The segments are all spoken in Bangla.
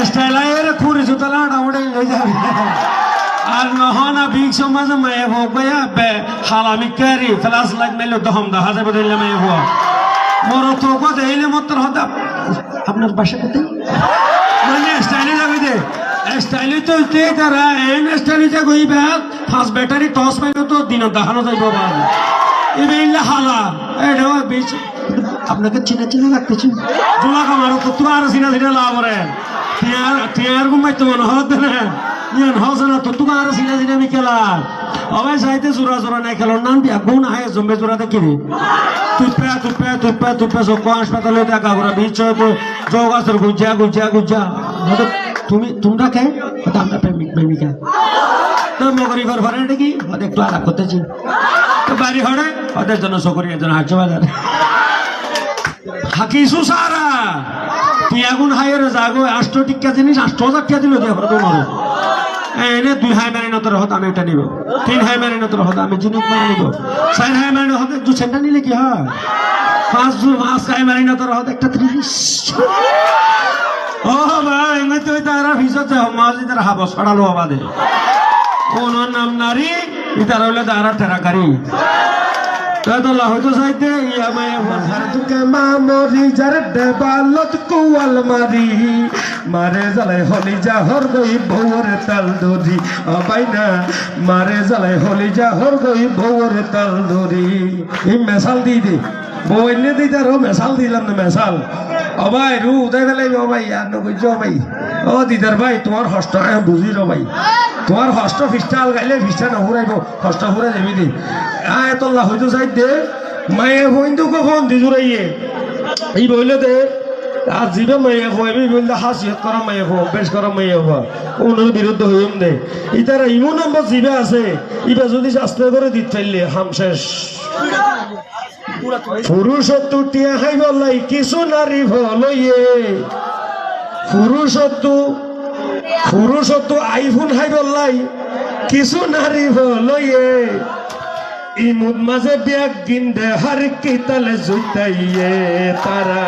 স্টাইলার খুরি জুতলা ডাউডে লই যাবে আর নহনা বিগ সমাজ মায়ে হোক ভাইয়া বে হালামি ক্যারি ফ্লাস লাগ মেলে দহম দা হাজার বদলে মায়ে হওয়া মোর তো কো দেইলে মতর হদা আপনার বাসা কোথায় মানে স্টাইলে যাবে দে স্টাইলে তো তে তারা এন স্টাইলে যা গইবা ফার্স্ট ব্যাটারি টস পাইলো তো দিন দেখানো যাইব বাবা এবে ইল্লা হালা এটা বিচ আপনাকে চিনা চিনা লাগতেছে জোলা কামারো তো তো আর চিনা চিনা লাভ রে টিয়ার টিয়ার মনে হতে না ইয়ান হসে না তো তো আর চিনা চিনা মি খেলা। অবাই সাইতে জোরা জোরা নাই খেলো নাম দিয়া গুণ আহে জম্বে জোরা দেখি তুপে তুপে তুপে তুপে সব হাসপাতালে দেখা ঘোরা বিচ তো যোগাসর গুজা গুজা গুজা। তুমি তোমরা কে? আমরা প্রেমিক প্রেমিকা তো মগরি ঘর ভরে নাকি? ওদের একটু আলাপ করতেছি তো বাড়ি হড়ে ওদের জন্য সকরি একজন হাঁটছে হাকিসু সারা তুই আগুন হাইয়ের যাগো আষ্ট টিকা জিনিস, আষ্ট হাজার টিকা দিল দিয়ে তো মারো। এনে দুই হাই মারি নতর হত আমি এটা নিব। তিন হাই মারি নতর হত আমি জিনিস মারি নিব। চার হাই মারি হতে দু সেন্টা নিলে কি হয়? পাঁচ দু পাঁচ হাই মারি নতর হত একটা ত্রিশ। ও ভাই এমনি তুই তারা ভিজতে মাঝি তারা হাব সড়ালো বাদে কোন নাম নারী, ইতার হইলে তারা টেরাকারি মরি জালাই হলি যা হর গই বউর তাল দরি অবাই না, মারে জালাই হলি যা হর গই বউর তাল দরি মেশাল দি দে। বউ এনে দিই মেশাল দিলাম না, মেশাল। অবাই, রু উদয় ফেলাই অবাই আর নবুঝ অবাই। ও দিদার ভাই, তোমার হস্ত আয় বুঝি র ভাই তোমার হস্ত ফিস্টাল গাইলে ফিস্টা নহুরাইব হস্ত হুরা দেবি দি। আয় তোল্লা হয়তো চাই দে মায়ে হইন্দু কখন দিজুরাইয়ে এই বইলে দে, আর জিবে মাইয়া হইবি বললে হাসিয়ত করা মাইয়া হো বেশ করা মাইয়া হওয়া ওনার বিরুদ্ধে হইম দে। ইতারা ইমন নম্বর জিবে আছে, ইবা যদি শাস্ত্র করে দিত হাম শেষ। পুরুষত্ব টিয়া হাই বললাই কিছু নারী ভলইয়ে। পুরুষত্ব পুরুষত্ব আইফোন হাই বললাই কিছু নারী ভলইয়ে। ইমুদ মাঝে ব্যাগ গিন্দে হার কি তালে জুইতাইয়ে তারা।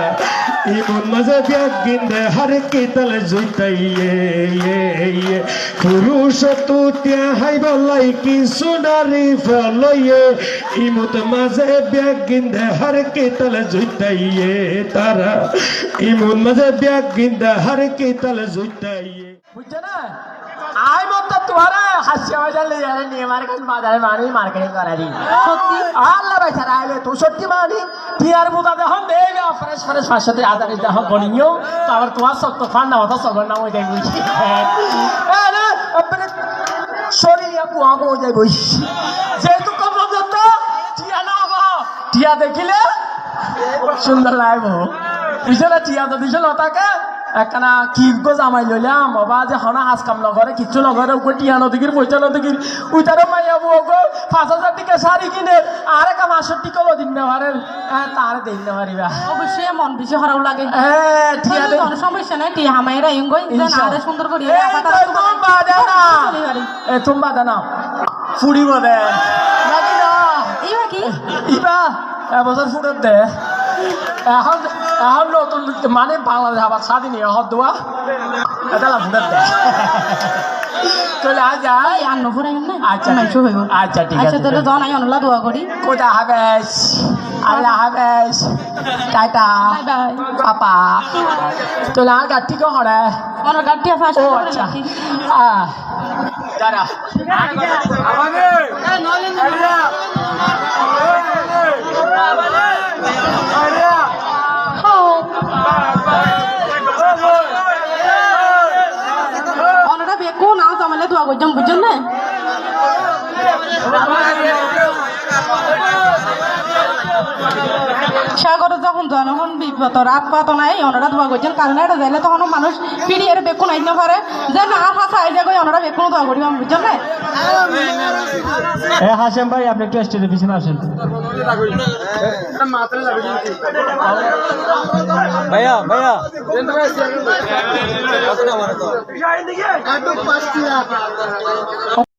ইমুদ মাঝে ব্যাগ গিন্দে হার কি তালে জুইতাইয়ে ইয়ে পুরুষ তুটিয়া হাই বলাই কি সোনারি ফলইয়ে। ইমুদ মাঝে ব্যাগ গিন্দে হার কি তালে জুইতাইয়ে তারা। ইমুদ মাঝে ব্যাগ গিন্দে হার কি তালে জুইতাইয়ে বুঝছ না আই মত হাসিয়া বাজার লিয়ে যাবে নিয়ে মার্কেট বাজারে মানি মার্কেটিং করারি সত্যি? আল্লাহ ভাই আইলে মানি টিয়ার বুদা দেখুন দেবে ফ্রেশ ফ্রেশ তারপর তোমার ফান্ডা মতো সবর নাম ওই যাই বুঝি আরে আপনি শরীর কুয়া গো যাই বুঝি যেহেতু কম পর্যন্ত টিয়া না টিয়া দেখিলে সুন্দর লাগবো। না টিয়া তো দিছো লতাকে একখানা কি গো জামাই লইলাম বাবা যে হনা হাজ কাম নগরে কিচ্ছু নগরে উপর টিয়া নদীর পয়সা নদীর উইতারও মাইয়া বউ গো পাঁচ হাজার টিকা শাড়ি কিনে আর একটা মাসের টিকা দিন না পারে তার দিন না পারিবা অবশ্যই মন বেশি হরাও লাগে। হ্যাঁ দে কোনো সমস্যা নাই টিয়া হামাইরা ইনশাআল্লাহ। আরে সুন্দর করি তোমা দানা এ তোমা দানা ফুড়িব দে। নাকি না। ইবা কি? ইবা এবছর ফুটত দে। এখন এখন নতুন মানে বাংলাদেশ আবার স্বাধীন হত দোয়া। এটা দে চলে আ যাই এই আন্ন ফুরাই না আচ্ছা আচ্ছা ঠিক আচ্ছা আছে তাহলে জন আই অনলা দোয়া করি। কোথা হাবেস আল্লাহ হাবেস টাটা। বাই বাই পাপা। চলে আর গাঠি কো হরে ও আচ্ছা। দাঁড়া। অনরা সাগরে যখন জনগণ বিপদ রাত পাত নাই ওনারা দোয়া করছেন কারণ এটা যাইলে তখন মানুষ ফিরি এর বেকুন আইতে পারে যে না হাসা আইলে কই ওনারা বেকুন দোয়া করি আমি বুঝছেন না এ হাসেম ভাই আপনি একটু স্টেজের পিছনে আসেন। ভাইয়া ভাইয়া।